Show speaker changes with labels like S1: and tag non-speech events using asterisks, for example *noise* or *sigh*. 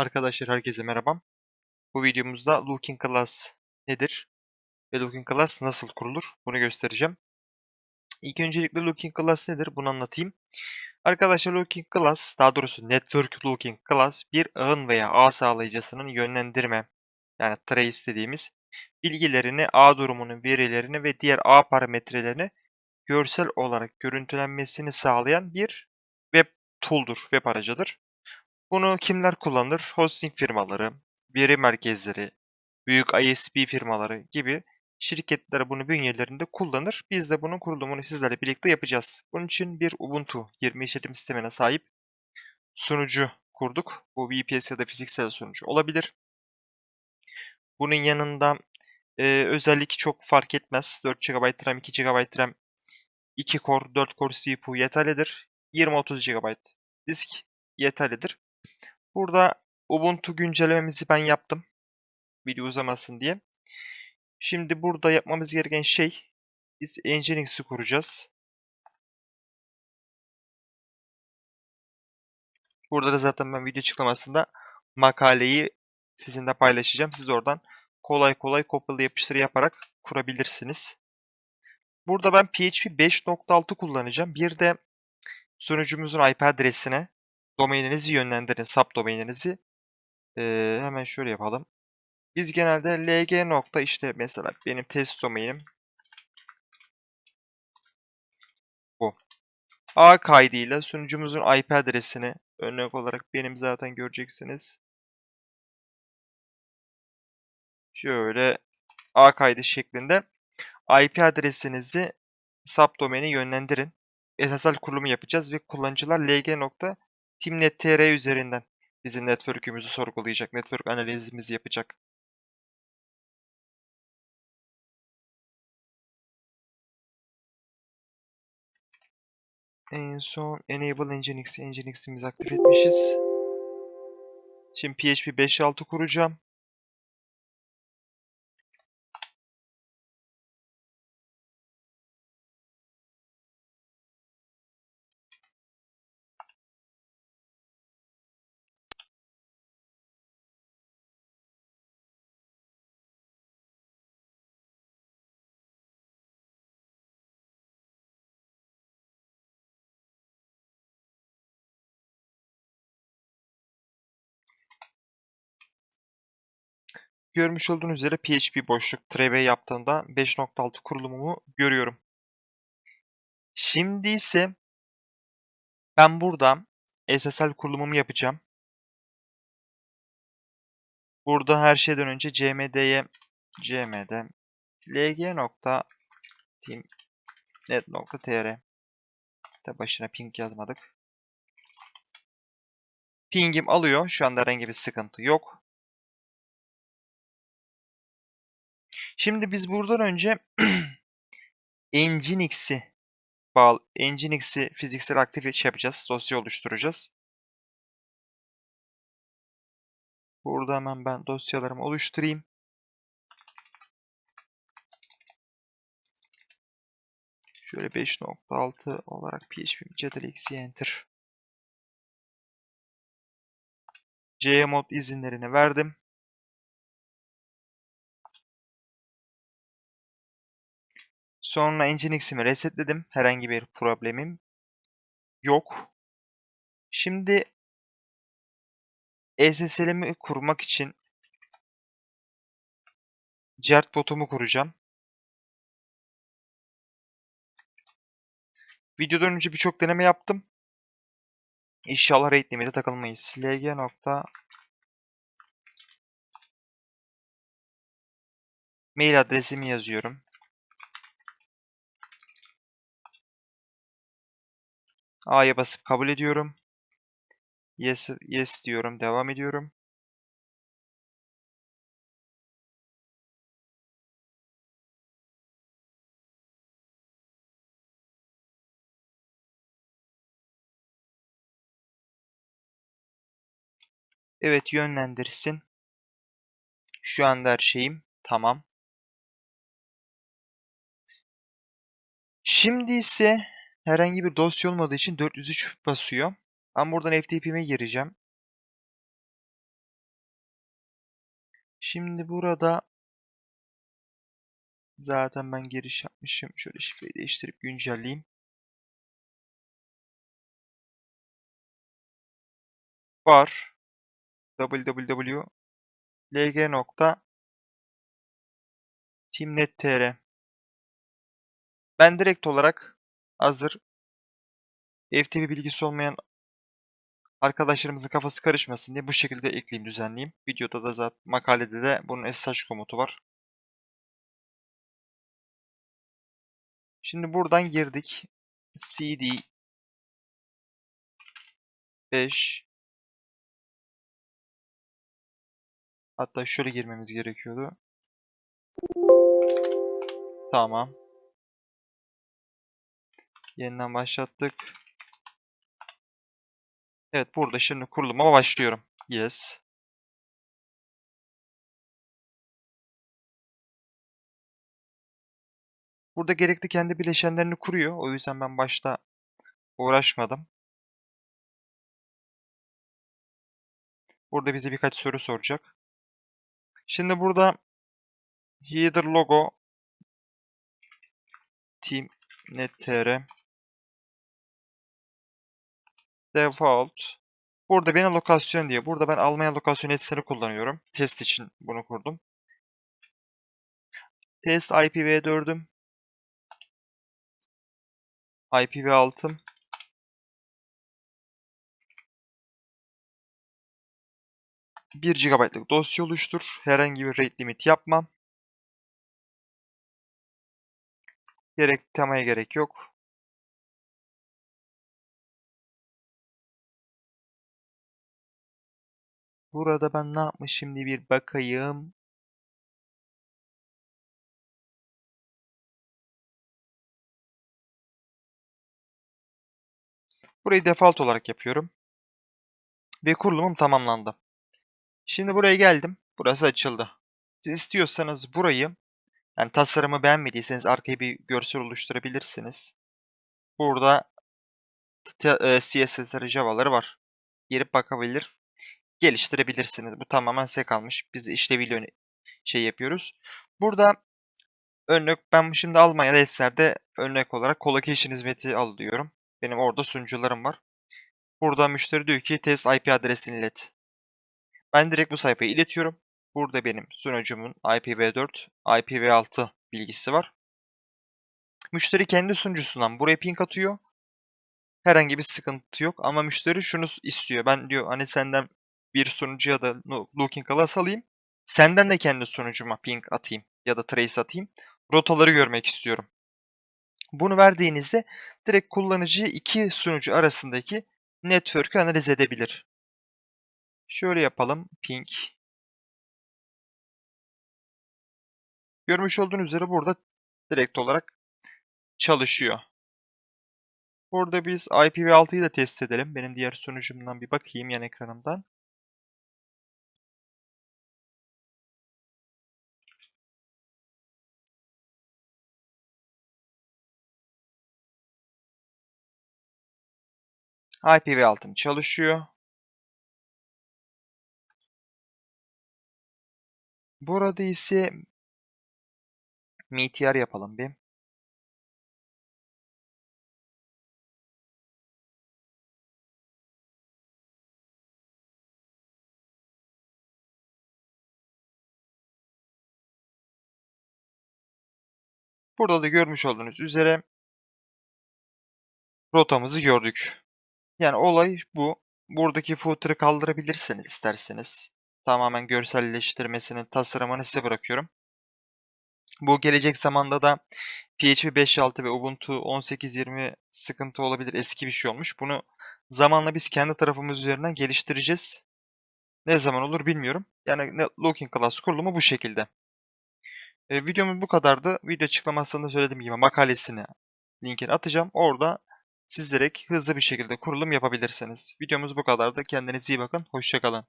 S1: Arkadaşlar herkese merhaba. Bu videomuzda Looking Glass nedir ve Looking Glass nasıl kurulur bunu göstereceğim. İlk öncelikle Looking Glass nedir bunu anlatayım. Arkadaşlar Looking Glass daha doğrusu Network Looking Glass bir ağın veya ağ sağlayıcısının yönlendirme yani trace dediğimiz bilgilerini, ağ durumunun verilerini ve diğer ağ parametrelerini görsel olarak görüntülenmesini sağlayan bir web tool'dur, web aracıdır. Bunu kimler kullanır? Hosting firmaları, veri merkezleri, büyük ISP firmaları gibi şirketler bunu bünyelerinde kullanır. Biz de bunun kurulumunu sizlerle birlikte yapacağız. Bunun için bir Ubuntu 20 işletim sistemine sahip sunucu kurduk. Bu VPS ya da fiziksel sunucu olabilir. Bunun yanında e, özellik çok fark etmez. 4 GB RAM, 2 GB RAM, 2 core, 4 core CPU yeterlidir. 20-30 GB disk yeterlidir. Burada Ubuntu güncellememizi ben yaptım. Video uzamasın diye. Şimdi burada yapmamız gereken şey biz Nginx'i kuracağız. Burada da zaten ben video açıklamasında makaleyi sizinle paylaşacağım. Siz oradan kolay kolay kopyala yapıştır yaparak kurabilirsiniz. Burada ben PHP 5.6 kullanacağım. Bir de sunucumuzun IP adresine domaininizi yönlendirin, subdomaininizi. Ee, hemen şöyle yapalım. Biz genelde lg nokta işte mesela benim test domainim bu. A kaydıyla sunucumuzun IP adresini örnek olarak benim zaten göreceksiniz. Şöyle A kaydı şeklinde IP adresinizi subdomain'e yönlendirin. SSL kurulumu yapacağız ve kullanıcılar lg.timnet.tr üzerinden bizim network'ümüzü sorgulayacak, network analizimizi yapacak. En son Enable Nginx, Nginx'imizi aktif etmişiz. Şimdi PHP 5.6 kuracağım. Görmüş olduğunuz üzere PHP boşluk trv yaptığında 5.6 kurulumumu görüyorum. Şimdi ise ben burada SSL kurulumumu yapacağım. Burada her şeyden önce cmd'ye cmd lg.teamnet.tr Tabi başına ping yazmadık. Ping'im alıyor. Şu anda herhangi bir sıkıntı yok. Şimdi biz buradan önce *clears throat* Nginx'i bağlı Nginx'i fiziksel aktif şey yapacağız. Dosya oluşturacağız. Burada hemen ben dosyalarımı oluşturayım. Şöyle 5.6 olarak php eksi enter. Cmod izinlerini verdim. Sonra Nginx'imi resetledim. Herhangi bir problemim yok. Şimdi SSL'imi kurmak için Certbot'umu kuracağım. Videodan önce birçok deneme yaptım. İnşallah RAID limit'e takılmayız. lg nokta mail adresimi yazıyorum. A'ya basıp kabul ediyorum. Yes, yes diyorum. Devam ediyorum. Evet yönlendirsin. Şu anda her şeyim tamam. Şimdi ise herhangi bir dosya olmadığı için 403 basıyor. Ben buradan FTP'me gireceğim. Şimdi burada zaten ben giriş yapmışım. Şöyle şifreyi değiştirip güncelleyeyim. Var www.lg.teamnet.tr Ben direkt olarak hazır FTP bilgisi olmayan arkadaşlarımızın kafası karışmasın diye bu şekilde ekleyeyim, düzenleyeyim. Videoda da zaten makalede de bunun SSH komutu var. Şimdi buradan girdik. cd 5 Hatta şöyle girmemiz gerekiyordu. Tamam. Yeniden başlattık. Evet burada şimdi kuruluma başlıyorum. Yes. Burada gerekli kendi bileşenlerini kuruyor. O yüzden ben başta uğraşmadım. Burada bize birkaç soru soracak. Şimdi burada header logo team net.tr default Burada beni lokasyon diyor. Burada ben Almanya lokasyon etseni kullanıyorum. Test için bunu kurdum. Test IPv4'üm. IPv6'ım. Bir GB'lık dosya oluştur. Herhangi bir rate limit yapmam. Gerek temaya gerek yok. Burada ben ne yapmış şimdi bir bakayım. Burayı default olarak yapıyorum. Ve kurulumum tamamlandı. Şimdi buraya geldim. Burası açıldı. Siz istiyorsanız burayı yani tasarımı beğenmediyseniz arkaya bir görsel oluşturabilirsiniz. Burada e, CSS'leri, Java'ları var. Girip bakabilir, geliştirebilirsiniz. Bu tamamen size kalmış. Biz işleviyle şey yapıyoruz. Burada örnek ben şimdi Almanya'da Esser'de örnek olarak colocation hizmeti alıyorum. Benim orada sunucularım var. Burada müşteri diyor ki test IP adresini ilet. Ben direkt bu sayfayı iletiyorum. Burada benim sunucumun IPv4, IPv6 bilgisi var. Müşteri kendi sunucusundan buraya ping atıyor. Herhangi bir sıkıntı yok ama müşteri şunu istiyor. Ben diyor hani senden bir sunucuya da looking class alayım. Senden de kendi sunucuma ping atayım ya da trace atayım. Rotaları görmek istiyorum. Bunu verdiğinizde direkt kullanıcı iki sunucu arasındaki network'ü analiz edebilir. Şöyle yapalım. Ping. Görmüş olduğunuz üzere burada direkt olarak çalışıyor. Burada biz IPv6'yı da test edelim. Benim diğer sunucumdan bir bakayım yan ekranımdan. IPv6'm çalışıyor. Burada ise MTR yapalım bir. Burada da görmüş olduğunuz üzere rotamızı gördük. Yani olay bu. Buradaki footer'ı kaldırabilirsiniz isterseniz. Tamamen görselleştirmesinin tasarımını size bırakıyorum. Bu gelecek zamanda da PHP 5.6 ve Ubuntu 18.20 sıkıntı olabilir. Eski bir şey olmuş. Bunu zamanla biz kendi tarafımız üzerinden geliştireceğiz. Ne zaman olur bilmiyorum. Yani Looking Class kurulumu bu şekilde. E, videomuz bu kadardı. Video açıklamasında söylediğim gibi makalesini linkini atacağım. Orada siz direkt hızlı bir şekilde kurulum yapabilirsiniz. Videomuz bu kadardı. Kendinize iyi bakın. Hoşçakalın.